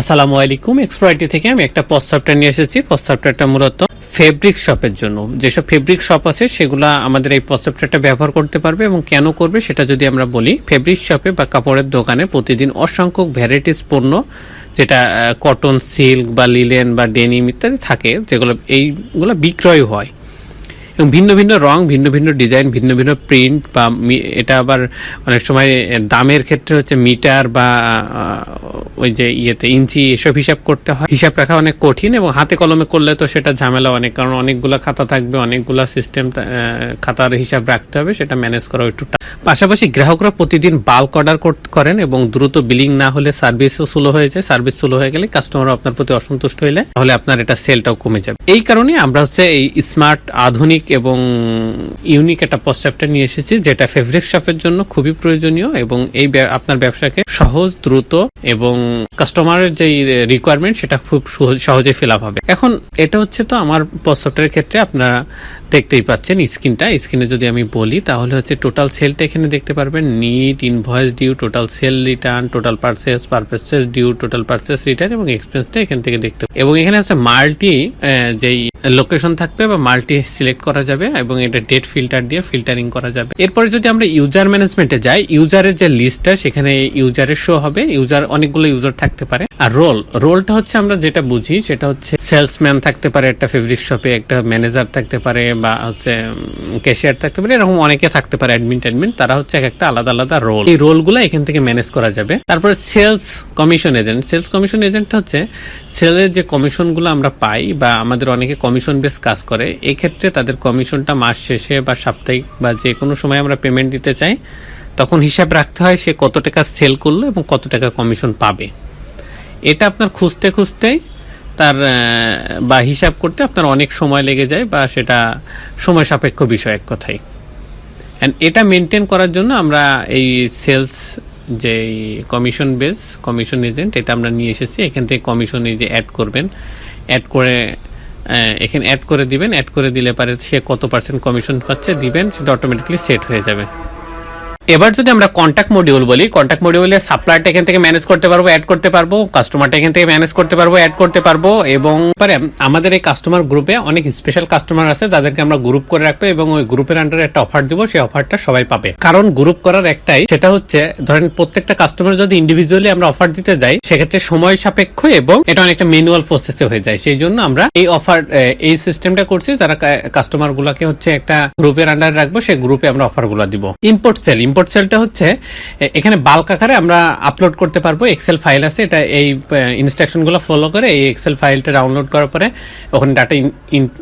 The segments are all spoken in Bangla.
আসসালামু আলাইকুম এক্সপ্রাইটি থেকে আমি একটা পস সফটওয়্যার নিয়ে এসেছি। পস সফটওয়্যারটা মূলত ফেব্রিক শপের জন্য। যেসব ফেব্রিক শপ আছে, সেগুলা আমাদের এই পস সফটওয়্যারটা ব্যবহার করতে পারবে এবং কেন করবে সেটা যদি আমরা বলি ফেব্রিক শপে বা কাপড়ের দোকানে প্রতিদিন অসংখ্য ভ্যারাইটিস পণ্য, যেটা কটন সিল্ক বা লিলেন বা ডেনিম ইত্যাদি থাকে, যেগুলো, এইগুলো বিক্রয় হয়। এবং ভিন্ন ভিন্ন রং, ভিন্ন ভিন্ন ডিজাইন, ভিন্ন ভিন্ন প্রিন্ট বা এটা আবার অনেক সময় দামের ক্ষেত্রে হচ্ছে মিটার বা ওই যে ইয়েতে ইঞ্চি এসব হিসাব করতে হয়। হিসাব রাখা অনেক কঠিন এবং হাতে কলমে করলে তো সেটা ঝামেলা অনেক, কারণ অনেকগুলো খাতা থাকবে, অনেকগুলো সিস্টেম খাতার হিসাব রাখতে হবে, সেটা ম্যানেজ করা একটু পাশাপাশি গ্রাহকরা প্রতিদিন বাল্ক অর্ডার করেন এবং দ্রুত বিলিং না হলে সার্ভিসও স্লো হয়ে যায়। সার্ভিস স্লো হয়ে গেলে কাস্টমার আপনার প্রতি অসন্তুষ্ট হলে তাহলে আপনার এটা সেলটাও কমে যাবে। এই কারণে আমরা হচ্ছে এই স্মার্ট আধুনিক এবং ইউনিক একটা পশ্চাপটা নিয়ে এসেছি, যেটা ফেব্রিক শপের জন্য খুবই প্রয়োজনীয় এবং এই আপনার ব্যবসাকে সহজ, দ্রুত এবং কাস্টমারের যে রিকোয়ারমেন্ট সেটা খুব সহজ- ফিল আপ হবে। এখন, এটা হচ্ছে তো আমার পশ্চাপটার ক্ষেত্রে আপনারা দেখতেই পাচ্ছেন, স্ক্রিনটা। স্ক্রিনে যদি আমি বলি, তাহলে হচ্ছে টোটাল সেলটা এখানে দেখতে পারবেন। Net invoice due total sale return total purchase purchase due total purchase return এবং এক্সপেন্সটা এখান থেকে দেখতে এবং এখানে আছে মাল্টি যেই লোকেশন থাকবে বা মাল্টি সিলেক্ট করা যাবে এবং এটা ডেট ফিল্টার দিয়ে ফিল্টারিং করা যাবে। এরপরে যদি আমরা ইউজার ম্যানেজমেন্টে যাই ইউজারের যে লিস্টটা সেখানে ইউজারের শো হবে। ইউজার অনেকগুলো ইউজার থাকতে পারে। আর রোল, রোলটা হচ্ছে আমরা যেটা বুঝি, সেটা হচ্ছে সেলসম্যান থাকতে পারে, একটা ফেব্রিক শপে একটা ম্যানেজার থাকতে পারে, বা হচ্ছে ক্যাশিয়ার থাকতে পারে, এরকম অনেকে থাকতে পারে অ্যাডমিন ট্যাডমিন তারা হচ্ছে এক একটা আলাদা আলাদা রোল। এই রোলগুলো এখান থেকে ম্যানেজ করা যাবে। তারপরে sales commission agent sales commission agent হচ্ছে সেলের যে কমিশনগুলো আমরা পাই, বা আমাদের অনেকে কমিশন বেস কাজ করে, এক্ষেত্রে তাদের কমিশনটা মাস শেষে বা সাপ্তাহিক বা যে কোনো সময় আমরা পেমেন্ট দিতে চাই, তখন হিসাব রাখতে হয় সে কত টাকা সেল করল এবং কত টাকা কমিশন পাবে। এটা আপনার খুঁজতে খুঁজতেই তার বা হিসাব করতে আপনার অনেক সময় লেগে যায় বা সেটা সময় সাপেক্ষ বিষয় এক কথাই। অ্যান্ড এটা মেনটেন করার জন্য আমরা এই সেলস যে কমিশন বেস কমিশন এজেন্ট এটা আমরা নিয়ে এসেছি। এখান থেকে কমিশন এই যে অ্যাড করবেন অ্যাড করে এখানে অ্যাড করে দিবেন। অ্যাড করে দিলে পারে সে কত পার্সেন্ট কমিশন পাচ্ছে দিবেন, সেটা অটোমেটিকলি সেট হয়ে যাবে। এবার যদি আমরা কন্ট্যাক্ট মডিউল বলি কন্ট্যাক্ট মডিউলে সাপ্লায়ারটা এখান থেকে ম্যানেজ করতে পারব অ্যাড করতে পারব কাস্টমারটা এখান থেকে ম্যানেজ করতে পারব অ্যাড করতে পারব এবং আমাদের এই কাস্টমার গ্রুপে অনেক স্পেশাল কাস্টমার আছে যাদেরকে আমরা গ্রুপ করে রাখব এবং ওই গ্রুপের আন্ডারে একটা অফার দিব, সেই অফারটা সবাই পাবে। কারণ গ্রুপ করার একটাই, সেটা হচ্ছে ধরেন প্রত্যেকটা কাস্টমার যদি ইন্ডিভিজুয়ালি আমরা অফার দিতে যাই, সেক্ষেত্রে সময় সাপেক্ষ এবং এটা অনেকটা ম্যানুয়াল প্রসেসে হয়ে যায়। সেই জন্য আমরা এই অফার এই সিস্টেমটা করছি, যারা কাস্টমার গুলাকে হচ্ছে একটা গ্রুপের আন্ডারে রাখব, সেই গ্রুপে আমরা অফারগুলা দিব। ইম্পোর্ট সেল ইম্পোর্ট সেলটা হচ্ছে এখানে বাল্ক আকারে আমরা আপলোড করতে পারব এক্সেল ফাইল আছে, এটা এই ইনস্ট্রাকশনগুলো ফলো করে এই এক্সেল ফাইলটা ডাউনলোড করার পরে ওখানে ডাটা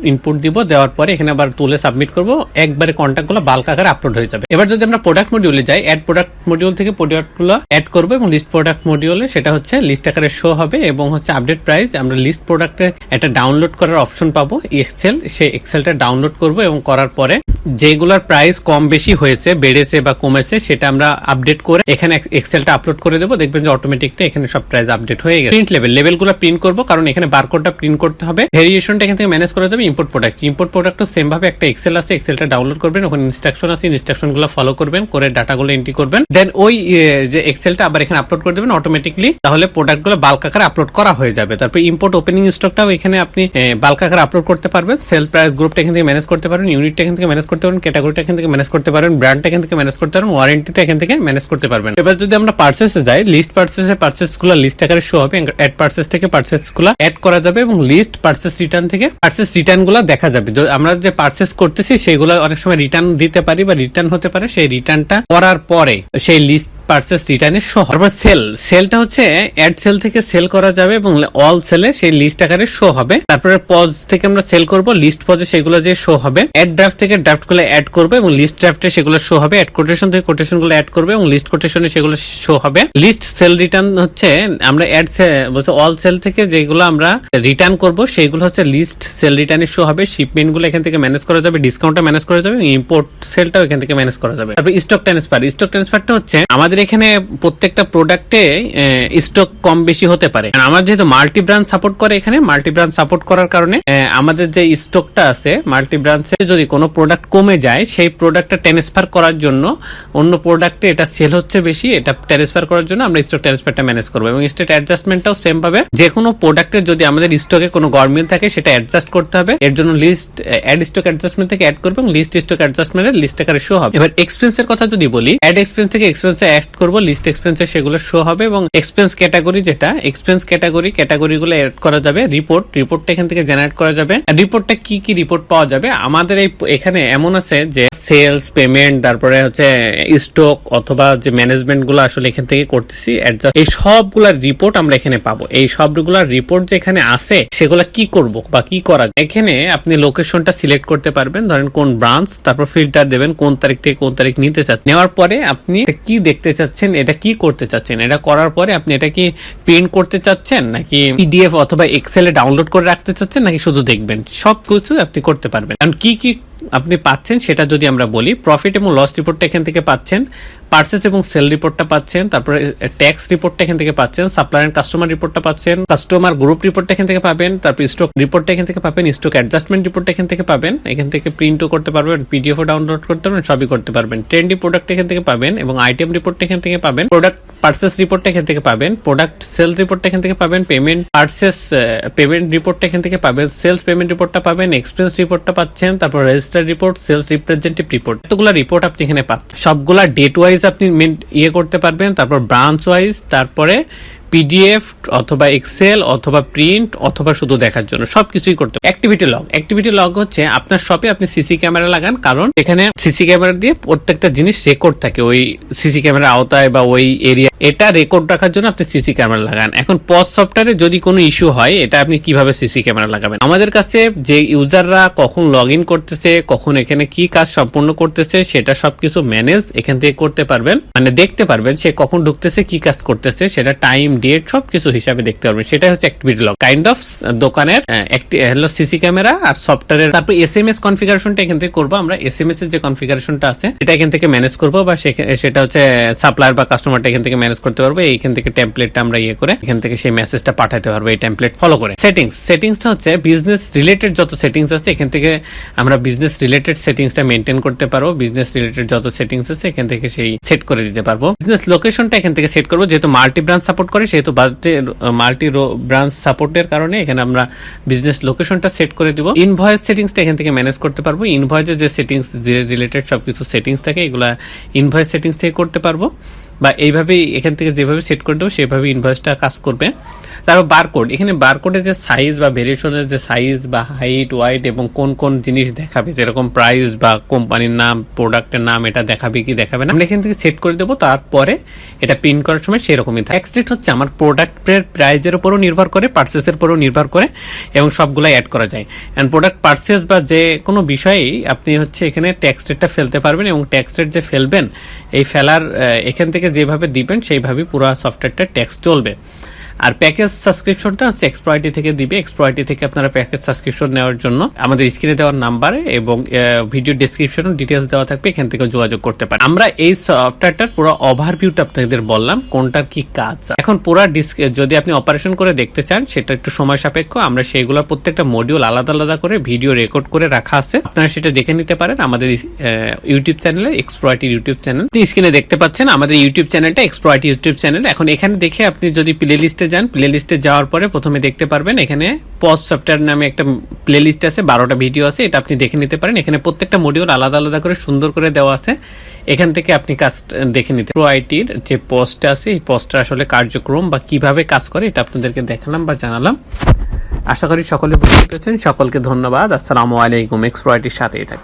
ইনপুট দিব, দেওয়ার পরে এখানে আবার তুলে সাবমিট করব, একবারে কন্ট্যাক্টগুলো বাল্ক আকারে আপলোড হয়ে যাবে। এবার যদি আমরা প্রোডাক্ট মডিউলে যাই অ্যাড প্রোডাক্ট মডিউল থেকে প্রোডাক্টগুলো অ্যাড করব এবং লিস্ট প্রোডাক্ট মডিউলে সেটা হচ্ছে লিস্ট আকারে শো হবে এবং হচ্ছে আপডেট প্রাইস আমরা লিস্ট প্রোডাক্টে একটা ডাউনলোড করার অপশন পাবো এক্সেল সেই এক্সেলটা ডাউনলোড করব এবং করার পরে যেগুলোর প্রাইস কম বেশি হয়েছে, বেড়েছে বা কমেছে সেটা আমরা আপডেট করে এখানে এক্সেলটা আপলোড করে দেবো। দেখবেন যে অটোমেটিকলি এখানে সব প্রাইস আপডেট হয়ে গেছে। প্রিন্ট লেভেল লেভেলগুলো প্রিন্ট করব, কারণ এখানে বারকোডটা প্রিন্ট করতে হবে। ভেরিয়েশনটা এখান থেকে ম্যানেজ করা যাবে ইম্পোর্ট প্রোডাক্ট ইম্পোর্ট প্রোডাক্টও সেম ভাবে একটা এক্সেল আছে এক্সেলটা ডাউনলোড করবেন, ওখানে ইনস্ট্রাকশন আছে ইনস্ট্রাকশনগুলো ফলো করবেন, করে ডাটাগুলো এন্ট্রি করবেন। দেন ওই যে এক্সেলটা আবার এখানে আপলোড করে দেবেন অটোমেটিকলি তাহলে প্রোডাক্টগুলো বাল্ক আকারে আপলোড করা হয়ে যাবে। তারপর ইম্পোর্ট ওপেনিং স্টকটাও এখানে আপনি বাল্ক আকারে আপলোড করতে পারবেন। সেল প্রাইস গ্রুপটা এখান থেকে ম্যানেজ করতে পারবেন ইউনিটটা এখান থেকে ম্যানেজ করতে পারবেন ক্যাটাগরিটা এখান থেকে ম্যানেজ করতে পারবেন ব্র্যান্ডটা এখান থেকে ম্যানেজ করতে পারবেন ওয়ারেন্টিটা এখান থেকে ম্যানেজ করতে পারবেন। এবার যদি আমরা পার্সেসে যাই লিস্ট পার্সেসে গুলো লিস্ট আকারে শো হবে অ্যাড পার্সেস থেকে পার্সেসগুলো অ্যাড করা যাবে এবং লিস্ট পার্সেস রিটার্ন থেকে পার্সেস রিটার্নগুলো দেখা যাবে। আমরা যে পার্সেস করতেছি সেগুলো অনেক সময় রিটার্ন দিতে পারি বা রিটার্ন হতে পারে। সেই রিটার্নটা করার পরে, সেই লিস্ট পার্সেস রিটার্নের শো তারপর সেল। সেলটা হচ্ছে অ্যাড সেল থেকে সেল করা যাবে এবং অল সেলে সেই লিস্ট আকারে শো হবে। তারপরে পজ থেকে আমরা সেল করব। লিস্ট পজে সেগুলো যে শো হবে অ্যাড ড্রাফট থেকে ড্রাফটগুলো অ্যাড করবে এবং লিস্ট ড্রাফটে সেগুলো শো হবে। অ্যাড কোটেশন থেকে কোটেশনগুলো অ্যাড করবে এবং লিস্ট কোটেশনে সেগুলো শো হবে। লিস্ট সেল রিটার্ন হচ্ছে, আমরা অ্যাড বলছে অল সেল থেকে যেগুলো আমরা রিটার্ন করব সেগুলো হচ্ছে লিস্ট সেল রিটার্নের শো হবে। শিপমেন্টগুলো এখান থেকে ম্যানেজ করা যাবে ডিসকাউন্টটা ম্যানেজ করা যাবে ইম্পোর্ট সেলটাও এখান থেকে ম্যানেজ করা যাবে। তারপর স্টক ট্রান্সফার স্টক ট্রান্সফারটা হচ্ছে, আমাদের আমাদের এখানে প্রত্যেকটা প্রোডাক্টে স্টক কম বেশি হতে পারে। আমার যেহেতু মাল্টি ব্রাঞ্চ সাপোর্ট করে এখানে মাল্টি ব্রাঞ্চ সাপোর্ট করার কারণে আমাদের যে স্টকটা আছে মাল্টি ব্রাঞ্চে যদি কোনো প্রোডাক্ট কমে যায়, সেই প্রোডাক্টটা ট্রান্সফার করার জন্য অন্য প্রোডাক্টে এটা সেল হচ্ছে বেশি, এটা ট্রান্সফার করার জন্য আমরা স্টক ট্রান্সফারটা ম্যানেজ করব। এবং স্টেট অ্যাডজাস্টমেন্টটাও সেম ভাবে, যে কোনো প্রোডাক্টের যদি আমাদের স্টকে কোনো গরমিল থাকে, সেটা অ্যাডজাস্ট করতে হবে। এর জন্য লিস্ট অ্যাড স্টক অ্যাডজাস্টমেন্ট থেকে অ্যাড করব এবং লিস্ট স্টক অ্যাডজাস্টমেন্টের লিস্ট আকারে শো হবে। এবার এক্সপেন্সের কথা যদি বলি অ্যাড এক্সপেন্স থেকে এক্সপেন্সে অ্যাড করব লিস্ট এক্সপেন্সে সেগুলো শো হবে এবং এক্সপেন্স ক্যাটাগরি যেটা এক্সপেন্স ক্যাটাগরি ক্যাটাগরি গুলো অ্যাড করা যাবে রিপোর্ট রিপোর্টটা এখান থেকে জেনারেট করা যাবে। রিপোর্টটা কি কি রিপোর্ট পাওয়া যাবে? আমাদের এই এখানে এমন আছে যে সেলস পেমেন্ট তারপরে হচ্ছে স্টক অথবা যে ম্যানেজমেন্টগুলো আসলে এখান থেকে করতেছি, adjust- এই সবগুলা রিপোর্ট আমরা এখানে পাবো। এই সবগুলা রিপোর্ট যে এখানে আছে, সেগুলা কি করব বা কি করা এখানে আপনি লোকেশনটা সিলেক্ট করতে পারবেন। ধরেন কোন ব্রাঞ্চ তারপর ফিল্টার দেবেন, কোন তারিখ থেকে কোন তারিখ নিতে চান নেওয়ার পরে আপনি কি দেখতে চাচ্ছেন, এটা কি করতে চাচ্ছেন? এটা করার পরে আপনি এটা কি প্রিন্ট করতে চাচ্ছেন, নাকি পিডিএফ অথবা এক্সেলে ডাউনলোড করে রাখতে চাচ্ছেন, নাকি শুধু দেখবেন? সব কিছু আপনি করতে পারবেন। কারণ কি কি আপনি পাচ্ছেন, সেটা যদি আমরা বলি প্রফিট এবং লস রিপোর্টটা এখান থেকে পাচ্ছেন। পার্সেস এবং সেল রিপোর্টটা পাচ্ছেন তারপরে ট্যাক্স রিপোর্টটা এখান থেকে পাচ্ছেন এন্ড কাস্টমার রিপোর্টটা পাচ্ছেন কাস্টমার গ্রুপ রিপোর্টটা এখান থেকে পাবেন তারপর স্টক রিপোর্টটা এখান থেকে পাবেন স্টক অ্যাডজাস্টমেন্ট রিপোর্টটা এখান থেকে পাবেন এখান থেকে প্রিন্টও করতে পারবেন পিডিএফও ডাউনলোড করতে পারবেন সবই করতে পারবেন ট্রেন্ডি প্রোডাক্ট এখান থেকে পাবেন এবং আইটেম রিপোর্টটা এখান থেকে পাবেন প্রোডাক্ট পার্সেস রিপোর্টটা এখান থেকে পাবেন প্রোডাক্ট সেল রিপোর্টটা এখান থেকে পাবেন পেমেন্ট পার্সেস পেমেন্ট রিপোর্টটা এখান থেকে পাবেন সেলস পেমেন্ট রিপোর্টটা পাবেন এক্সপেন্স রিপোর্টটা পাচ্ছেন তারপর register report sales representative report এতগুলো রিপোর্ট আপনি এখানে পাচ্ছেন সবগুলা ডেট ওয়াইজ আপনি মেন- ইয়ে করতে পারবেন তারপর ব্রাঞ্চ ওয়াইজ তারপরে পিডিএফ অথবা এক্সেল অথবা প্রিন্ট অথবা শুধু দেখার জন্য সবকিছুই করতে অ্যাক্টিভিটি লগ অ্যাক্টিভিটি লগ হচ্ছে আপনার শপে আপনি সিসি ক্যামেরা লাগান, কারণ এখানে সিসি ক্যামেরা দিয়ে প্রত্যেকটা জিনিস রেকর্ড থাকে। ওই সিসি ক্যামেরা আওতায় বা ওই এরিয়া এটা রেকর্ড রাখার জন্য আপনি সিসি ক্যামেরা লাগান। এখন পজ সফটওয়্যারে যদি কোনো ইস্যু হয়, এটা আপনি কীভাবে সিসি ক্যামেরা লাগাবেন? আমাদের কাছে যে ইউজাররা কখন লগ ইন করতেছে, কখন এখানে কি কাজ সম্পূর্ণ করতেছে, সেটা সবকিছু ম্যানেজ এখান থেকে করতে পারবেন। মানে দেখতে পারবেন সে কখন ঢুকতেছে, কি কাজ করতেছে, সেটা টাইম ডেট সবকিছু হিসাবে দেখতে পারবেন। সেটা হচ্ছে অ্যাক্টিভিটি লগ কাইন্ড অফ দোকানের একটি হলো সিসি ক্যামেরা আর সফটওয়্যারের তারপর এস এম এস কনফিগারেশনটা এখান থেকে করব আমরা। এস এম এস এর যে কনফিগারেশনটা আছে সেটা এখান থেকে ম্যানেজ করব বা সেটা হচ্ছে সাপ্লায়ার বা কাস্টমারটা এখান থেকে ম্যানেজ করতে পারব। এইখান থেকে টেমপ্লেটটা আমরা ইয়ে করে এখান থেকে সেই মেসেজটা পাঠাতে পারব, এই টেমপ্লেট ফলো করে। সেটিংস সেটিংসটা হচ্ছে বিজনেস রিলেটেড যত সেটিংস আছে, এখান থেকে আমরা বিজনেস রিলেটেড সেটিংসটা মেনটেন করতে পারব। বিজনেস রিলেটেড যত সেটিংস আছে, এখান থেকে সেই সেট করে দিতে পারব। বিজনেস লোকেশনটা এখান থেকে সেট করব, যেহেতু মাল্টি ব্রাঞ্চ সাপোর্ট করে সেহেতু মাল্টি ব্রাঞ্চ সাপোর্টের কারণে এখানে আমরা বিজনেস লোকেশনটা সেট করে দিব। ইনভয়েস সেটিংসটা এখান থেকে ম্যানেজ করতে পারব। ইনভয়েসে যে সেটিংস যে রিলেটেড সবকিছু সেটিংস থাকে, এগুলা ইনভয়েস সেটিংস থেকে করতে পারব। বা এইভাবেই এখান থেকে যেভাবে সেট করে দেবো, সেভাবে ইনভয়েসটা কাজ করবে। তারপর বারকোড এখানে বারকোডের যে সাইজ বা ভেরিয়েশনের যে সাইজ বা হাইট ওয়াইট এবং কোন কোন জিনিস দেখাবে, যেরকম প্রাইস বা কোম্পানির নাম প্রোডাক্টের নাম, এটা দেখাবে কি দেখাবে না, আমরা এখান থেকে সেট করে দেবো, তারপরে এটা প্রিন্ট করার সময় সেরকমই থাকে ট্যাক্স রেট হচ্ছে আমার প্রোডাক্টের প্রাইজের উপরও নির্ভর করে পার্সেসের উপরও নির্ভর করে এবং সবগুলাই অ্যাড করা যায়। অ্যান্ড প্রোডাক্ট পার্সেস বা যে কোনো বিষয়েই আপনি হচ্ছে এখানে ট্যাক্স রেটটা ফেলতে পারবেন এবং ট্যাক্স রেট যে ফেলবেন, এই ফেলার এখান থেকে যেভাবে দিবেন, সেইভাবেই পুরো সফটওয়্যারটা ট্যাক্স চলবে। আর প্যাকেজ সাবস্ক্রিপশনটা হচ্ছে এক্সপ্রয়টি থেকে দিবে। এক্সপ্রয়টি থেকে আপনারা প্যাকেজ সাবস্ক্রিপশন নেওয়ার জন্য আমাদের স্ক্রিনে দেওয়ার নাম্বারে এবং ভিডিও ডেসক্রিপশনে ডিটেলস দেওয়া থাকবে। এখান থেকে যোগাযোগ করতে পারেন। আমরা এই সফটওয়্যারটার পুরো ওভারভিউটা আপনাদের বললাম, কোনটার কি কাজ। এখন পুরো যদি আপনি অপারেশন করে দেখতে চান, সেটা একটু সময় সাপেক্ষ। আমরা সেইগুলোর প্রত্যেকটা মডিউল আলাদা আলাদা করে ভিডিও রেকর্ড করে রাখা আছে। আপনারা সেটা দেখে নিতে পারেন আমাদের ইউটিউব চ্যানেলে এক্সপ্রয়টি ইউটিউব চ্যানেল স্ক্রিনে দেখতে পাচ্ছেন আমাদের ইউটিউব চ্যানেলটা এক্সপ্রয়টি ইউটিউব চ্যানেল এখন এখানে দেখে আপনি যদি প্লে লিস্টে যান প্লে লিস্টে যাওয়ার পরে প্রথমে দেখতে পারবেন এখানে পজ সফটওয়্যার নামে একটা প্লে লিস্ট আছে, বারোটা ভিডিও আছে, এটা আপনি দেখে নিতে পারেন। এখানে প্রত্যেকটা মডিউল আলাদা আলাদা করে সুন্দর করে দেওয়া আছে। এখান থেকে আপনি কাজ দেখে নিতে প্রো আইটির যে পোস্টটা আছে, এই পোস্টটা আসলে কার্যক্রম বা কীভাবে কাজ করে, এটা আপনাদেরকে দেখালাম বা জানালাম। আশা করি সকলে বুঝতে পেরেছেন। সকলকে ধন্যবাদ। আসসালামু আলাইকুম। এক্সপ্রয়টির সাথেই থাকুন।